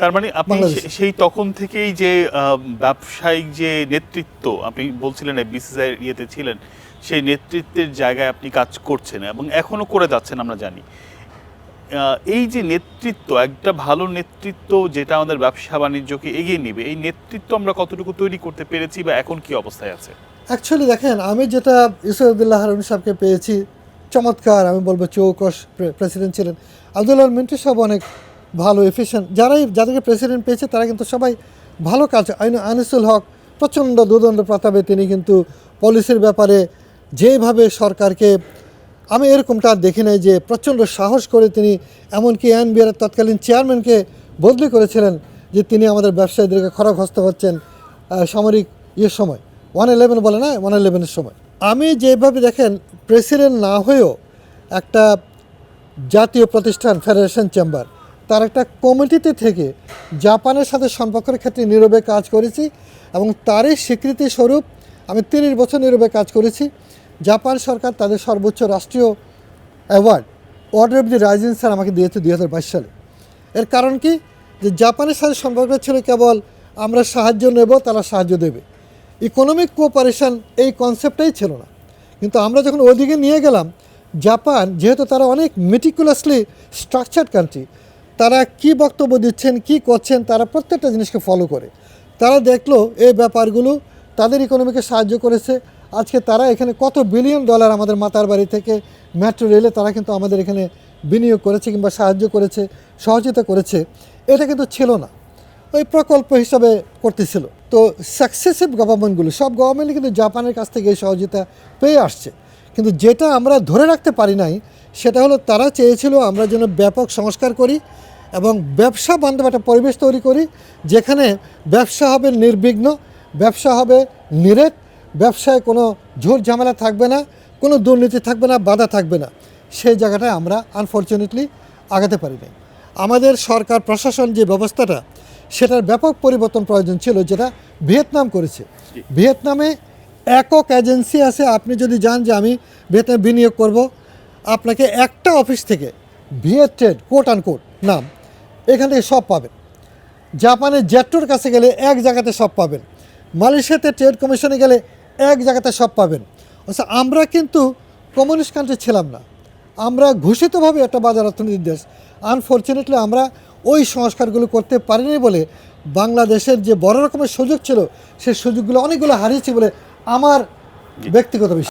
তার মানে আপনি সেই তখন থেকেই যে ব্যবসায়িক যে নেতৃত্ব আপনি বলছিলেন বিসিসিআই ইয়েতে ছিলেন সেই নেতৃত্বের জায়গায় আপনি কাজ করছেন এবং এখনও করে যাচ্ছেন আমরা জানি। এই যে নেতৃত্ব একটা ভালো নেতৃত্ব যেটা আমাদের ব্যবসা বাণিজ্যকে এগিয়ে নেবে এই নেতৃত্ব আমরা কতটুকু তৈরি করতে পেরেছি বা এখন কি অবস্থায় আছে? অ্যাকচুয়ালি দেখেন আমি যেটা ইসুফুল্লাহ হারুন সাহেবকে পেয়েছি চমৎকার আমি বলব চৌকস প্রেসিডেন্ট ছিলেন। আব্দুল্লাহ মিন্টু সাহেব অনেক ভালো এফিশিয়েন্ট যারাই, যাদেরকে প্রেসিডেন্ট পেয়েছে, তারা কিন্তু সবাই ভালো কাজ আইন- আনিসুল হক, প্রচণ্ড দুদণ্ড প্রতাপে তিনি কিন্তু পলিসির ব্যাপারে যেভাবে সরকারকে, আমি এরকমটা দেখি নাই যে প্রচণ্ড সাহস করে তিনি এমনকি এন এনবিআর তৎকালীন চেয়ারম্যানকে বদলি করেছিলেন যে তিনি আমাদের ব্যবসায়ীদেরকে খরগহস্ত হচ্ছেন সামরিক ইয়ের সময়। ওয়ান ইলেভেন বলে না? ওয়ান ইলেভেনের সময়। আমি যেভাবে দেখেন প্রেসিডেন্ট না হয়েও একটা জাতীয় প্রতিষ্ঠান ফেডারেশন চেম্বার তার একটা কমিটিতে থেকে জাপানের সাথে সম্পর্কের ক্ষেত্রে নীরবে কাজ করেছি এবং তারই স্বীকৃতি স্বরূপ আমি তিরিশ বছর নীরবে কাজ করেছি। জাপান সরকার তাদের সর্বোচ্চ রাষ্ট্রীয় award order of the rising sun আমাকে দিয়েছে দুই হাজার বাইশ সালে। এর কারণ কি? যে জাপানের সাথে সম্পর্ক ছিল কেবল আমরা সাহায্য নেব, তারা সাহায্য দেবে। ইকোনমিক কোঅপারেশন এই কনসেপ্টটাই ছিল না। কিন্তু আমরা যখন ওদিকে নিয়ে গেলাম, জাপান যেহেতু তারা অনেক মেটিকুলাসলি স্ট্রাকচার্ড কান্ট্রি তারা কি বক্তব্য দিচ্ছেন, কি করছেন, তারা প্রত্যেকটা জিনিসকে ফলো করে। তারা দেখল এই ব্যাপারগুলো, তাদের ইকোনমিকে সাহায্য করেছে। আজকে তারা এখানে কত বিলিয়ন ডলার আমাদের মাতার বাড়ি থেকে মেট্রো রেলে তারা কিন্তু আমাদের এখানে বিনিয়োগ করেছে কিংবা সাহায্য করেছে, সহযোগিতা করেছে। এটা কিন্তু ছিল না। ওই প্রকল্প হিসাবে করতেছিল। তো সাকসেসিভ গভর্নমেন্টগুলো সব গভর্নমেন্টই কিন্তু জাপানের কাছ থেকে এই সহযোগিতা পেয়ে আসছে। কিন্তু যেটা আমরা ধরে রাখতে পারি নাই সেটা হলো তারা চেয়েছিল আমরা যেন ব্যাপক সংস্কার করি এবং ব্যবসা বান্ধব একটা পরিবেশ তৈরি করি যেখানে ব্যবসা হবে নির্বিঘ্ন ব্যবসা হবে নিরেট ব্যবসায় কোনো ঝুট ঝামেলা থাকবে না কোনো দুর্নীতি থাকবে না বাধা থাকবে না। সেই জায়গাটায় আমরা আনফর্চুনেটলি আগাতে পারি নাই। আমাদের সরকার প্রশাসন যে ব্যবস্থাটা সেটার ব্যাপক পরিবর্তন প্রয়োজন ছিল যেটা ভিয়েতনাম করেছে। ভিয়েতনামে একক এজেন্সি আছে, আপনি যদি যান যে আমি ভিয়েতনামে বিনিয়োগ করব, আপনাকে একটা অফিস থেকে ভিয়েত ট্রেড কোট আন কোট নাম, এখান থেকে সব পাবেন। জাপানের জেট্টোর কাছে গেলে এক জায়গাতে সব পাবেন। মালয়েশিয়াতে ট্রেড কমিশনে গেলে এক জায়গাতে সব পাবেন। আচ্ছা আমরা কিন্তু কমিউনিস্ট কান্ট্রি ছিলাম না। আমরা ঘোষিতভাবে একটা বাজার অর্থনীতির দেশ। আনফর্চুনেটলি আমরা ওই সংস্কারগুলো করতে পারিনি বলে বাংলাদেশের যে বড় রকমের সুযোগ ছিল, সেই সুযোগগুলো অনেকগুলো হারিয়েছি বলে আমার ব্যক্তিগত বিষয়।